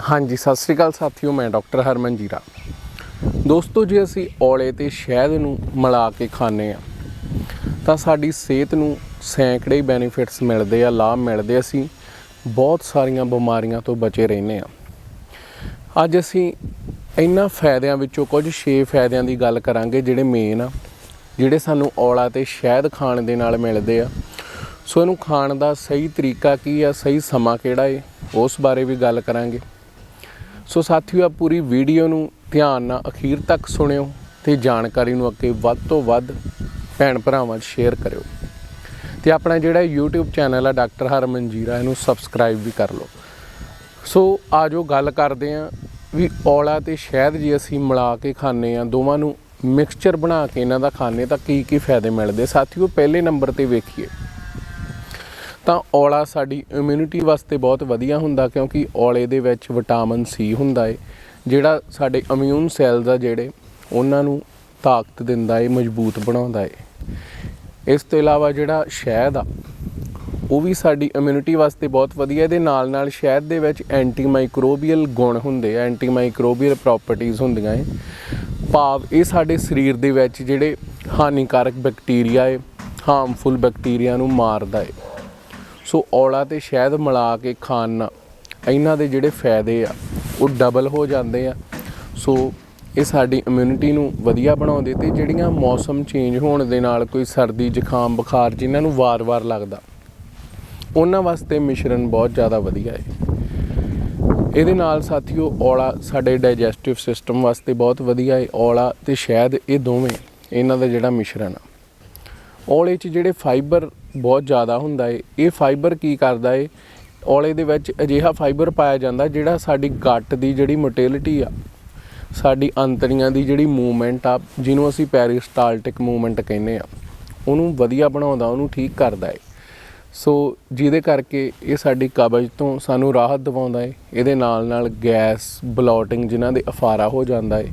ਹਾਂਜੀ, ਸਤਿ ਸ੍ਰੀ ਅਕਾਲ ਸਾਥੀਓ, ਮੈਂ ਡਾਕਟਰ ਹਰਮਨ ਜੀਰਾ। ਦੋਸਤੋ, ਜੇ ਅਸੀਂ ਔਲੇ ਤੇ ਸ਼ਹਿਦ ਨੂੰ ਮਿਲਾ ਕੇ ਖਾਂਦੇ ਆ ਤਾਂ ਸਾਡੀ ਸਿਹਤ ਨੂੰ ਸੈਂਕੜੇ ਬੈਨੀਫਿਟਸ ਮਿਲਦੇ ਆ, ਲਾਭ ਮਿਲਦੇ ਅਸੀਂ ਬਹੁਤ ਸਾਰੀਆਂ ਬਿਮਾਰੀਆਂ ਤੋਂ ਬਚੇ ਰਹਿੰਦੇ ਆ ਅੱਜ ਅਸੀਂ ਇਹਨਾਂ ਫਾਇਦਿਆਂ ਵਿੱਚੋਂ ਕੁਝ 6 ਫਾਇਦਿਆਂ ਦੀ ਗੱਲ ਕਰਾਂਗੇ, ਜਿਹੜੇ ਮੇਨ ਆ, ਜਿਹੜੇ ਸਾਨੂੰ ਔਲਾ ਤੇ ਸ਼ਹਿਦ ਖਾਣ ਦੇ ਨਾਲ ਮਿਲਦੇ ਆ। ਸੋ ਇਹਨੂੰ ਖਾਣ ਦਾ ਸਹੀ ਤਰੀਕਾ ਕੀ ਆ, ਸਹੀ ਸਮਾਂ ਕਿਹੜਾ ਏ, ਉਸ ਬਾਰੇ ਵੀ ਗੱਲ ਕਰਾਂਗੇ। ਸੋ ਸਾਥੀਓ ਆ ਪੂਰੀ ਵੀਡੀਓ ਨੂੰ ਧਿਆਨ ਨਾਲ ਅਖੀਰ ਤੱਕ ਸੁਣਿਓ ਤੇ ਜਾਣਕਾਰੀ ਨੂੰ ਅੱਗੇ ਵੱਧ ਤੋਂ ਵੱਧ ਭੈਣ ਭਰਾਵਾਂ 'ਚ ਸ਼ੇਅਰ ਕਰਿਓ। ਤੇ ਆਪਣਾ ਜਿਹੜਾ YouTube ਚੈਨਲ ਆ, ਡਾਕਟਰ ਹਰਮਨ ਜੀਰਾ, ਇਹਨੂੰ ਸਬਸਕ੍ਰਾਈਬ ਵੀ ਕਰ ਲਓ। ਸੋ ਆਜੋ ਗੱਲ ਕਰਦੇ ਆਂ ਵੀ ਔਲਾ ਤੇ ਸ਼ਹਿਦ ਜੇ ਅਸੀਂ ਮਿਲਾ ਕੇ ਖਾਂਦੇ ਆ, ਦੋਵਾਂ ਨੂੰ ਮਿਕਸਚਰ ਬਣਾ ਕੇ ਇਹਨਾਂ ਦਾ ਖਾਂਦੇ ਤਾਂ ਕੀ ਕੀ ਫਾਇਦੇ ਮਿਲਦੇ? ਸਾਥੀਓ, ਪਹਿਲੇ ਨੰਬਰ ਤੇ ਵੇਖੀਏ। ਤਾਂ ਔਲਾ ਸਾਡੀ ਇਮਿਊਨਿਟੀ ਵਾਸਤੇ ਬਹੁਤ ਵਧੀਆ ਹੁੰਦਾ ਕਿਉਂਕਿ ਔਲੇ ਦੇ ਵਿੱਚ ਵਿਟਾਮਿਨ ਸੀ ਹੁੰਦਾ ਏ, ਜਿਹੜਾ ਸਾਡੇ ਇਮਿਊਨ ਸੈਲਸ ਆ ਜਿਹੜੇ, ਉਹਨਾਂ ਨੂੰ ਤਾਕਤ ਦਿੰਦਾ ਏ, ਮਜ਼ਬੂਤ ਬਣਾਉਂਦਾ ਏ। ਇਸ ਤੋਂ ਇਲਾਵਾ ਜਿਹੜਾ ਸ਼ਹਿਦ ਆ, ਉਹ ਵੀ ਸਾਡੀ ਇਮਿਊਨਿਟੀ ਵਾਸਤੇ ਬਹੁਤ ਵਧੀਆ, ਇਹਦੇ ਨਾਲ ਨਾਲ ਸ਼ਹਿਦ ਦੇ ਵਿੱਚ ਐਂਟੀ ਮਾਈਕਰੋਬੀਅਲ ਗੁਣ ਹੁੰਦੇ ਆ ਐਂਟੀ ਮਾਈਕਰੋਬੀਅਲ ਪ੍ਰੋਪਰਟੀਆਂ ਹੁੰਦੀਆਂ ਏ। ਭਾਵ ਇਹ ਸਾਡੇ ਸਰੀਰ ਦੇ ਵਿੱਚ ਜਿਹੜੇ ਹਾਨੀਕਾਰਕ ਬੈਕਟੀਰੀਆ ਏ ਹਾਰਮਫੁਲ ਬੈਕਟੀਰੀਆ ਨੂੰ ਮਾਰਦਾ ਏ। ਸੋ ਔਲਾ ਤੇ ਸ਼ਹਿਦ ਮਿਲਾ ਕੇ ਖਾਣ ਨਾਲ ਇਹਨਾਂ ਦੇ ਜਿਹੜੇ ਫਾਇਦੇ ਆ, ਉਹ ਡਬਲ ਹੋ ਜਾਂਦੇ ਆ। ਸੋ ਇਹ ਸਾਡੀ ਇਮਿਊਨਿਟੀ ਨੂੰ ਵਧੀਆ ਬਣਾਉਂਦੇ ਤੇ ਜਿਹੜੀਆਂ ਮੌਸਮ ਚੇਂਜ ਹੋਣ ਦੇ ਨਾਲ ਕੋਈ ਸਰਦੀ, ਜ਼ੁਕਾਮ, ਬੁਖਾਰ ਜਿਨ੍ਹਾਂ ਨੂੰ ਵਾਰ-ਵਾਰ ਲੱਗਦਾ, ਉਹਨਾਂ ਵਾਸਤੇ ਮਿਸ਼ਰਣ ਬਹੁਤ ਜ਼ਿਆਦਾ ਵਧੀਆ ਹੈ ਇਹਦੇ ਨਾਲ ਸਾਥੀਓ ਔਲਾ ਸਾਡੇ ਡਾਈਜੈਸਟਿਵ ਸਿਸਟਮ ਵਾਸਤੇ ਬਹੁਤ ਵਧੀਆ ਹੈ ਔਲਾ ਤੇ ਸ਼ਹਿਦ ਇਹ ਦੋਵੇਂ ਇਹਨਾਂ ਦਾ ਜਿਹੜਾ ਮਿਸ਼ਰਣ ਆ। ਔਲੇ 'ਚ ਜਿਹੜੇ ਫਾਈਬਰ ਬਹੁਤ ਜ਼ਿਆਦਾ ਹੁੰਦਾ ਏ, ਇਹ ਫਾਈਬਰ ਕੀ ਕਰਦਾ ਏ? ਔਲੇ ਦੇ ਵਿੱਚ ਅਜਿਹਾ ਫਾਈਬਰ ਪਾਇਆ ਜਾਂਦਾ ਜਿਹੜਾ ਸਾਡੀ ਗੱਟ ਦੀ ਜਿਹੜੀ ਮੋਟਿਲਿਟੀ ਆ, ਸਾਡੀ ਅੰਤੜੀਆਂ ਦੀ ਜਿਹੜੀ ਮੂਵਮੈਂਟ ਆ, ਜਿਹਨੂੰ ਅਸੀਂ ਪੈਰੀਸਟਾਲਟਿਕ ਮੂਵਮੈਂਟ ਕਹਿੰਦੇ ਆ, ਉਹਨੂੰ ਵਧੀਆ ਬਣਾਉਂਦਾ, ਉਹਨੂੰ ਠੀਕ ਕਰਦਾ ਏ। ਸੋ ਜਿਹਦੇ ਕਰਕੇ ਇਹ ਸਾਡੀ ਕਬਜ਼ ਤੋਂ ਸਾਨੂੰ ਰਾਹਤ ਦਿਵਾਉਂਦਾ ਏ, ਇਹਦੇ ਨਾਲ ਨਾਲ ਗੈਸ ਬਲੋਟਿੰਗ ਜਿਨ੍ਹਾਂ ਦੇ ਅਫਾਰਾ ਹੋ ਜਾਂਦਾ ਏ,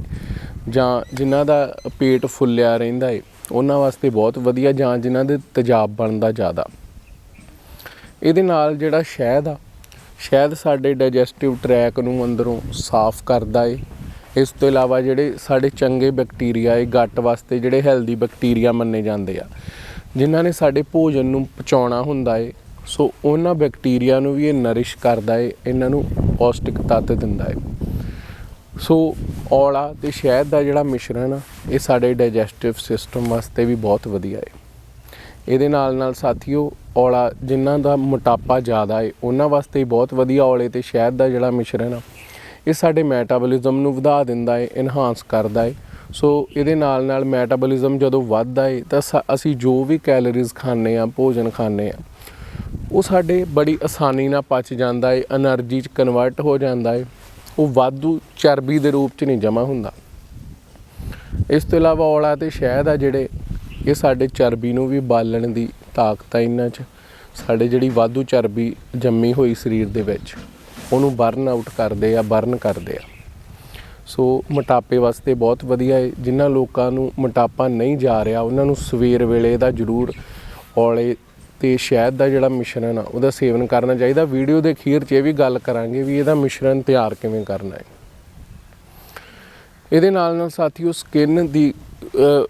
ਜਾਂ ਜਿਨ੍ਹਾਂ ਦਾ ਪੇਟ ਫੁੱਲਿਆ ਰਹਿੰਦਾ ਏ ਉਹਨਾਂ ਵਾਸਤੇ ਬਹੁਤ ਵਧੀਆ ਜਾਂ ਜਿਨ੍ਹਾਂ ਦੇ ਤੇਜ਼ਾਬ ਬਣਦਾ ਜ਼ਿਆਦਾ। ਇਹਦੇ ਨਾਲ ਜਿਹੜਾ ਸ਼ਹਿਦ ਆ, ਸ਼ਹਿਦ ਸਾਡੇ ਡਾਈਜੈਸਟਿਵ ਟਰੈਕ ਨੂੰ ਅੰਦਰੋਂ ਸਾਫ਼ ਕਰਦਾ ਏ। ਇਸ ਤੋਂ ਇਲਾਵਾ ਜਿਹੜੇ ਸਾਡੇ ਚੰਗੇ ਬੈਕਟੀਰੀਆ ਏ, ਗੱਟ ਵਾਸਤੇ ਜਿਹੜੇ ਹੈਲਦੀ ਬੈਕਟੀਰੀਆ ਮੰਨੇ ਜਾਂਦੇ ਆ, ਜਿਨ੍ਹਾਂ ਨੇ ਸਾਡੇ ਭੋਜਨ ਨੂੰ ਪਚਾਉਣਾ ਹੁੰਦਾ ਏ, ਸੋ ਉਹਨਾਂ ਬੈਕਟੀਰੀਆ ਨੂੰ ਵੀ ਇਹ ਨਰਿਸ਼ ਕਰਦਾ ਏ, ਇਹਨਾਂ ਨੂੰ ਪੌਸ਼ਟਿਕ ਤੱਤ ਦਿੰਦਾ ਏ। ਸੋ ਔਲਾ ਤੇ ਸ਼ਹਿਦ ਦਾ ਜਿਹੜਾ ਮਿਸ਼ਰਣ ਆ, ਇਹ ਸਾਡੇ ਡਾਈਜੈਸਟਿਵ ਸਿਸਟਮ ਵਾਸਤੇ ਵੀ ਬਹੁਤ ਵਧੀਆ ਹੈ ਇਹਦੇ ਨਾਲ ਨਾਲ ਸਾਥੀਓ, ਔਲਾ ਜਿਨ੍ਹਾਂ ਦਾ ਮੋਟਾਪਾ ਜ਼ਿਆਦਾ ਹੈ ਉਹਨਾਂ ਵਾਸਤੇ ਬਹੁਤ ਵਧੀਆ ਔਲੇ ਤੇ ਸ਼ਹਿਦ ਦਾ ਜਿਹੜਾ ਮਿਸ਼ਰਣ ਆ, ਇਹ ਸਾਡੇ ਮੈਟਾਬੋਲਿਜ਼ਮ ਨੂੰ ਵਧਾ ਦਿੰਦਾ ਹੈ ਇਨਹਾਂਸ ਕਰਦਾ ਹੈ ਸੋ ਇਹਦੇ ਨਾਲ ਨਾਲ ਮੈਟਾਬੋਲਿਜ਼ਮ ਜਦੋਂ ਵੱਧਦਾ ਹੈ ਤਾਂ ਅਸੀਂ ਜੋ ਵੀ ਕੈਲਰੀਜ਼ ਖਾਂਦੇ ਆ ਭੋਜਨ ਖਾਂਦੇ ਆ ਉਹ ਸਾਡੇ ਬੜੀ ਆਸਾਨੀ ਨਾਲ ਪਚ ਜਾਂਦਾ ਹੈ એનર્ਜੀ ਚ ਕਨਵਰਟ ਹੋ ਜਾਂਦਾ ਹੈ ਉਹ ਵਾਧੂ ਚਰਬੀ ਦੇ ਰੂਪ ਚ ਨਹੀਂ ਜਮਾ ਹੁੰਦਾ। ਇਸ ਤੋਂ ਇਲਾਵਾ ਔਲਾ ਤੇ ਸ਼ਹਿਦ ਆ ਜਿਹੜੇ, ਇਹ ਸਾਡੇ ਚਰਬੀ ਨੂੰ ਵੀ ਬਾਲਣ ਦੀ ਤਾਕਤ ਆ ਇਹਨਾਂ 'ਚ। ਸਾਡੇ ਜਿਹੜੀ ਵਾਧੂ ਚਰਬੀ ਜੰਮੀ ਹੋਈ ਸਰੀਰ ਦੇ ਵਿੱਚ, ਉਹਨੂੰ ਬਰਨ ਆਊਟ ਕਰਦੇ ਆ ਬਰਨ ਕਰਦੇ ਆ। ਸੋ ਮੋਟਾਪੇ ਵਾਸਤੇ ਬਹੁਤ ਵਧੀਆ ਹੈ ਜਿਨ੍ਹਾਂ ਲੋਕਾਂ ਨੂੰ ਮੋਟਾਪਾ ਨਹੀਂ ਜਾ ਰਿਹਾ, ਉਹਨਾਂ ਨੂੰ ਸਵੇਰ ਵੇਲੇ ਦਾ ਜ਼ਰੂਰ ਔਲੇ ਤੇ ਸ਼ਹਿਦ ਦਾ ਜਿਹੜਾ ਮਿਸ਼ਰਣ ਆ, ਉਹਦਾ ਸੇਵਨ ਕਰਨਾ ਚਾਹੀਦਾ। ਵੀਡੀਓ ਦੇ ਅਖੀਰ 'ਚ ਇਹ ਵੀ ਗੱਲ ਕਰਾਂਗੇ ਵੀ ਇਹਦਾ ਮਿਸ਼ਰਣ ਤਿਆਰ ਕਿਵੇਂ ਕਰਨਾ ਹੈ। ਇਹਦੇ ਨਾਲ ਨਾਲ ਸਾਥੀਓ ਸਕਿਨ ਦੀ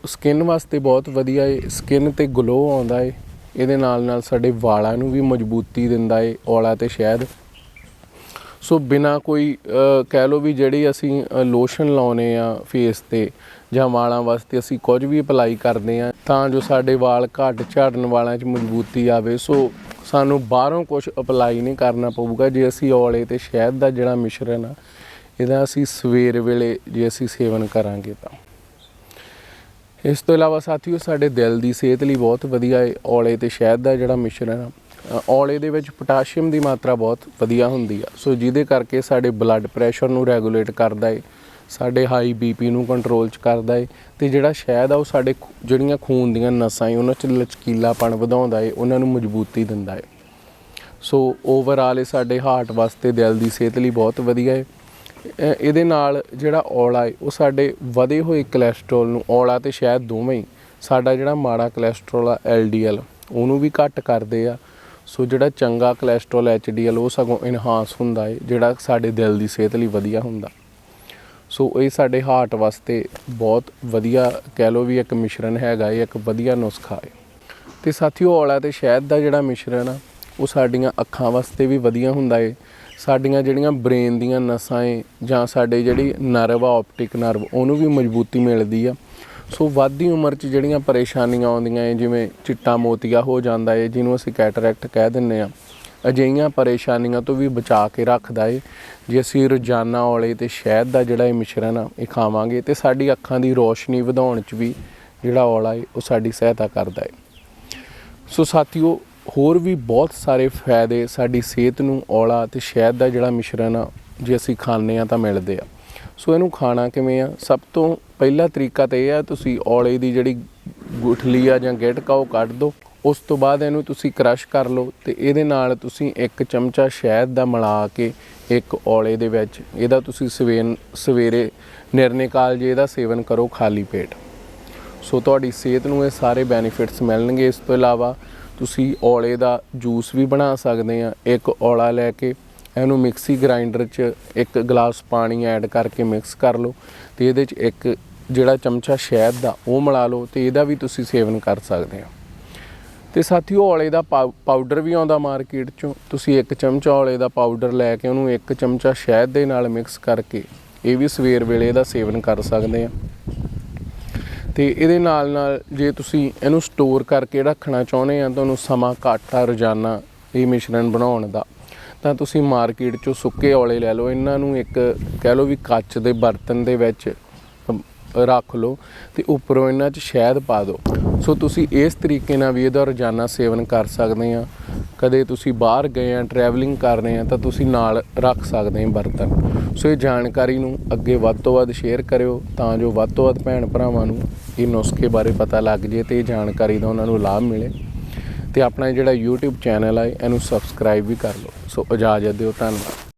ਸਕਿਨ ਵਾਸਤੇ ਬਹੁਤ ਵਧੀਆ ਏ। ਸਕਿਨ ਤੇ ਗਲੋ ਆਉਂਦਾ ਏ। ਇਹਦੇ ਨਾਲ ਨਾਲ ਸਾਡੇ ਵਾਲਾਂ ਨੂੰ ਵੀ ਮਜ਼ਬੂਤੀ ਦਿੰਦਾ ਏ, ਔਲਾ ਤੇ ਸ਼ਹਿਦ। ਸੋ ਬਿਨਾ ਕੋਈ ਕਹਿ ਲਓ ਵੀ ਜਿਹੜੀ ਅਸੀਂ ਲੋਸ਼ਨ ਲਾਉਨੇ ਆ ਫੇਸ ਤੇ ਜਾਂ ਵਾਲਾਂ ਵਾਸਤੇ ਅਸੀਂ ਕੁਝ ਵੀ ਅਪਲਾਈ ਕਰਦੇ ਆ, ਤਾਂ ਜੋ ਸਾਡੇ ਵਾਲ ਘੱਟ ਝੜਨ ਵਾਲਾਂ 'ਚ ਮਜ਼ਬੂਤੀ ਆਵੇ। ਸੋ ਸਾਨੂੰ ਬਾਹਰੋਂ ਕੁਝ ਅਪਲਾਈ ਨਹੀਂ ਕਰਨਾ ਪਊਗਾ। ਜੇ ਅਸੀਂ ਔਲੇ ਤੇ ਸ਼ਹਿਦ ਦਾ ਜਿਹੜਾ ਮਿਸ਼ਰਣ ਆ, ਇਹਦਾ ਅਸੀਂ ਸਵੇਰ ਵੇਲੇ ਜੇ ਅਸੀਂ ਸੇਵਨ ਕਰਾਂਗੇ ਤਾਂ। ਇਸ ਤੋਂ ਇਲਾਵਾ ਸਾਥੀਓ, ਸਾਡੇ ਦਿਲ ਦੀ ਸਿਹਤ ਲਈ ਬਹੁਤ ਵਧੀਆ ਹੈ ਔਲੇ ਤੇ ਸ਼ਹਿਦ ਦਾ ਜਿਹੜਾ ਮਿਸ਼ਰਣ ਆ ਔਲੇ ਦੇ ਵਿੱਚ ਪੋਟਾਸ਼ੀਅਮ ਦੀ ਮਾਤਰਾ ਬਹੁਤ ਵਧੀਆ ਹੁੰਦੀ ਆ। ਸੋ ਜਿਹਦੇ ਕਰਕੇ ਸਾਡੇ ਬਲੱਡ ਪ੍ਰੈਸ਼ਰ ਨੂੰ ਰੈਗੂਲੇਟ ਕਰਦਾ ਏ, ਸਾਡੇ ਹਾਈ ਬੀਪੀ ਨੂੰ ਕੰਟਰੋਲ ਚ ਕਰਦਾ ਏ ਤੇ ਜਿਹੜਾ ਸ਼ਹਿਦ ਆ ਉਹ ਸਾਡੇ ਖੂ- ਜਿਹੜੀਆਂ ਖੂਨ ਦੀਆਂ ਨਸਾਂ ਏ, ਉਹਨਾਂ ਚ ਲਚਕੀਲਾਪਣ ਵਧਾਉਂਦਾ ਏ, ਉਹਨਾਂ ਨੂੰ ਮਜ਼ਬੂਤੀ ਦਿੰਦਾ ਏ। ਸੋ ਓਵਰਆਲ ਇਹ ਸਾਡੇ ਹਾਰਟ ਵਾਸਤੇ, ਦਿਲ ਦੀ ਸਿਹਤ ਲਈ ਬਹੁਤ ਵਧੀਆ ਏ। ਇਹਦੇ ਨਾਲ ਜਿਹੜਾ ਔਲਾ ਹੈ ਉਹ ਸਾਡੇ ਵਧੇ ਹੋਏ ਕੋਲੇਸਟ੍ਰੋਲ ਨੂੰ, ਔਲਾ ਤੇ ਸ਼ਹਿਦ ਦੋਵੇਂ ਹੀ ਸਾਡਾ ਜਿਹੜਾ ਮਾੜਾ ਕੋਲੇਸਟ੍ਰੋਲ ਆ ਐਲਡੀਐਲ ਉਹਨੂੰ ਵੀ ਘੱਟ ਕਰਦੇ ਆ। ਸੋ ਜਿਹੜਾ ਚੰਗਾ ਕੋਲੇਸਟ੍ਰੋਲ HDL ਉਹ ਸਗੋਂ ਇਨਹਾਂਸ ਹੁੰਦਾ ਹੈ ਜਿਹੜਾ ਸਾਡੇ ਦਿਲ ਦੀ ਸਿਹਤ ਲਈ ਵਧੀਆ ਹੁੰਦਾ। ਸੋ ਇਹ ਸਾਡੇ ਹਾਰਟ ਵਾਸਤੇ ਬਹੁਤ ਵਧੀਆ ਕਹਿ ਲਓ ਵੀ ਇੱਕ ਮਿਸ਼ਰਣ ਹੈਗਾ ਇਹ ਇੱਕ ਵਧੀਆ ਨੁਸਖਾ ਹੈ ਤੇ ਸਾਥੀਓ, ਔਲਾ ਤੇ ਸ਼ਹਿਦ ਦਾ ਜਿਹੜਾ ਮਿਸ਼ਰਣ ਆ, ਉਹ ਸਾਡੀਆਂ ਅੱਖਾਂ ਵਾਸਤੇ ਵੀ ਵਧੀਆ ਹੁੰਦਾ ਏ। ਸਾਡੀਆਂ ਜਿਹੜੀਆਂ ਬ੍ਰੇਨ ਦੀਆਂ ਨਸਾਂ ਏ, ਜਾਂ ਸਾਡੇ ਜਿਹੜੀ ਨਰਵ ਆ ਆਪਟਿਕ ਨਰਵ ਉਹਨੂੰ ਵੀ ਮਜ਼ਬੂਤੀ ਮਿਲਦੀ ਆ। ਸੋ ਵੱਧਦੀ ਉਮਰ 'ਚ ਜਿਹੜੀਆਂ ਪਰੇਸ਼ਾਨੀਆਂ ਆਉਂਦੀਆਂ ਏ ਜਿਵੇਂ ਚਿੱਟਾ ਮੋਤੀਆ ਹੋ ਜਾਂਦਾ ਏ, ਜਿਹਨੂੰ ਅਸੀਂ ਕੈਟਰੈਕਟ ਕਹਿ ਦਿੰਨੇ ਆ ਅਜਿਹੀਆਂ ਪਰੇਸ਼ਾਨੀਆਂ ਤੋਂ ਵੀ ਬਚਾ ਕੇ ਰੱਖਦਾ ਏ। ਜੇ ਅਸੀਂ ਰੋਜ਼ਾਨਾ ਔਲੇ ਤੇ ਸ਼ਹਿਦ ਦਾ ਜਿਹੜਾ ਇਹ ਮਿਸ਼ਰਣ ਆ, ਇਹ ਖਾਵਾਂਗੇ ਤੇ ਸਾਡੀ ਅੱਖਾਂ ਦੀ ਰੋਸ਼ਨੀ ਵਧਾਉਣ 'ਚ ਵੀ ਜਿਹੜਾ ਔਲਾ ਏ, ਉਹ ਸਾਡੀ ਸਹਾਇਤਾ ਕਰਦਾ ਏ। ਸੋ ਸਾਥੀਓ, ਹੋਰ ਵੀ ਬਹੁਤ ਸਾਰੇ ਫਾਇਦੇ ਸਾਡੀ ਸਿਹਤ ਨੂੰ ਔਲਾ ਤੇ ਸ਼ਹਿਦ ਦਾ ਜਿਹੜਾ ਮਿਸ਼ਰਣ ਆ, ਜੇ ਅਸੀਂ ਖਾਂਦੇ ਆ ਤਾਂ ਮਿਲਦੇ ਆ। ਸੋ ਇਹਨੂੰ ਖਾਣਾ ਕਿਵੇਂ ਆ? ਸਭ ਤੋਂ ਪਹਿਲਾ ਤਰੀਕਾ ਤਾਂ ਇਹ ਆ, ਤੁਸੀਂ ਔਲੇ ਦੀ ਜਿਹੜੀ ਗੁਠਲੀ ਆ ਜਾਂ ਗਿਟਕਾ ਉਹ ਕੱਢ ਦਿਓ ਉਸ ਤੋਂ ਬਾਅਦ ਇਹਨੂੰ ਤੁਸੀਂ ਕ੍ਰਸ਼ ਕਰ ਲਓ ਤੇ ਇਹਦੇ ਨਾਲ ਤੁਸੀਂ ਇੱਕ ਚਮਚਾ ਸ਼ਹਿਦ ਦਾ ਮਿਲਾ ਕੇ ਇੱਕ ਔਲੇ ਦੇ ਵਿੱਚ, ਇਹਦਾ ਤੁਸੀਂ ਸਵੇਨ, ਸਵੇਰੇ ਨਿਰਨੇ ਕਾਲ ਜੇ ਇਹਦਾ ਸੇਵਨ ਕਰੋ ਖਾਲੀ ਪੇਟ। ਸੋ ਤੁਹਾਡੀ ਸਿਹਤ ਨੂੰ ਇਹ ਸਾਰੇ ਬੈਨੀਫਿਟਸ ਮਿਲਣਗੇ। ਇਸ ਤੋਂ ਇਲਾਵਾ ਤੁਸੀਂ ਔਲੇ ਦਾ ਜੂਸ ਵੀ ਬਣਾ ਸਕਦੇ ਆ, ਇੱਕ ਔਲਾ ਲੈ ਕੇ। ਇਹਨੂੰ ਮਿਕਸੀ ਗ੍ਰਾਈਂਡਰ 'ਚ ਇੱਕ ਗਲਾਸ ਪਾਣੀ ਐਡ ਕਰਕੇ ਮਿਕਸ ਕਰ ਲਓ ਤੇ ਇਹਦੇ 'ਚ ਇੱਕ ਜਿਹੜਾ ਚਮਚਾ ਸ਼ਹਿਦ ਦਾ ਉਹ ਮਿਲਾ ਲਓ ਤੇ ਇਹਦਾ ਵੀ ਤੁਸੀਂ ਸੇਵਨ ਕਰ ਸਕਦੇ ਆ ਤੇ ਸਾਥੀਓ ਔਲੇ ਦਾ ਪਾਊ- ਪਾਊਡਰ ਵੀ ਆਉਂਦਾ ਮਾਰਕੀਟ 'ਚੋਂ। ਤੁਸੀਂ ਇੱਕ ਚਮਚਾ ਔਲੇ ਦਾ ਪਾਊਡਰ ਲੈ ਕੇ ਉਹਨੂੰ ਇੱਕ ਚਮਚਾ ਸ਼ਹਿਦ ਦੇ ਨਾਲ ਮਿਕਸ ਕਰਕੇ ਇਹ ਵੀ ਸਵੇਰ ਵੇਲੇ ਇਹਦਾ ਸੇਵਨ ਕਰ ਸਕਦੇ ਆ ਤੇ ਇਹਦੇ ਨਾਲ ਨਾਲ ਜੇ ਤੁਸੀਂ ਇਹਨੂੰ ਸਟੋਰ ਕਰਕੇ ਰੱਖਣਾ ਚਾਹੁੰਦੇ ਆ ਤੁਹਾਨੂੰ ਸਮਾਂ ਘੱਟ ਆ ਰੋਜ਼ਾਨਾ ਇਹ ਮਿਸ਼ਰਣ ਬਣਾਉਣ ਦਾ। ਤਾਂ ਤੁਸੀਂ ਮਾਰਕੀਟ 'ਚੋਂ ਸੁੱਕੇ ਔਲੇ ਲੈ ਲਓ। ਇਹਨਾਂ ਨੂੰ ਇੱਕ ਕਹਿ ਲਓ ਵੀ ਕੱਚ ਦੇ ਬਰਤਨ ਦੇ ਵਿੱਚ ਰੱਖ ਲਓ ਤੇ ਉੱਪਰੋਂ ਇਹਨਾਂ 'ਚ ਸ਼ਹਿਦ ਪਾ ਦਿਓ। ਸੋ ਤੁਸੀਂ ਇਸ ਤਰੀਕੇ ਨਾਲ ਵੀ ਇਹਦਾ ਰੋਜ਼ਾਨਾ ਸੇਵਨ ਕਰ ਸਕਦੇ ਆ ਕਦੇ ਤੁਸੀਂ ਬਾਹਰ ਗਏ ਆ ਟਰੈਵਲਿੰਗ ਕਰ ਰਹੇ ਆ, ਤਾਂ ਤੁਸੀਂ ਨਾਲ ਰੱਖ ਸਕਦੇ ਆ ਬਰਤਨ। ਸੋ ਇਹ ਜਾਣਕਾਰੀ ਨੂੰ ਅੱਗੇ ਵੱਧ ਤੋਂ ਵੱਧ ਸ਼ੇਅਰ ਕਰਿਓ ਤਾਂ ਜੋ ਵੱਧ ਤੋਂ ਵੱਧ ਭੈਣ ਭਰਾਵਾਂ ਨੂੰ ਇਹ ਨੁਸਖੇ ਬਾਰੇ ਪਤਾ ਲੱਗ ਜੇ ਤੇ ਇਹ ਜਾਣਕਾਰੀ ਦਾ ਉਹਨਾਂ ਨੂੰ ਲਾਭ ਮਿਲੇ। ਤੇ ਆਪਣਾ ਜਿਹੜਾ YouTube ਚੈਨਲ ਹੈ ਇਹਨੂੰ ਸਬਸਕ੍ਰਾਈਬ ਵੀ ਕਰ ਲਓ। ਸੋ ਇਜਾਜ਼ਤ ਦਿਓ, ਧੰਨਵਾਦ।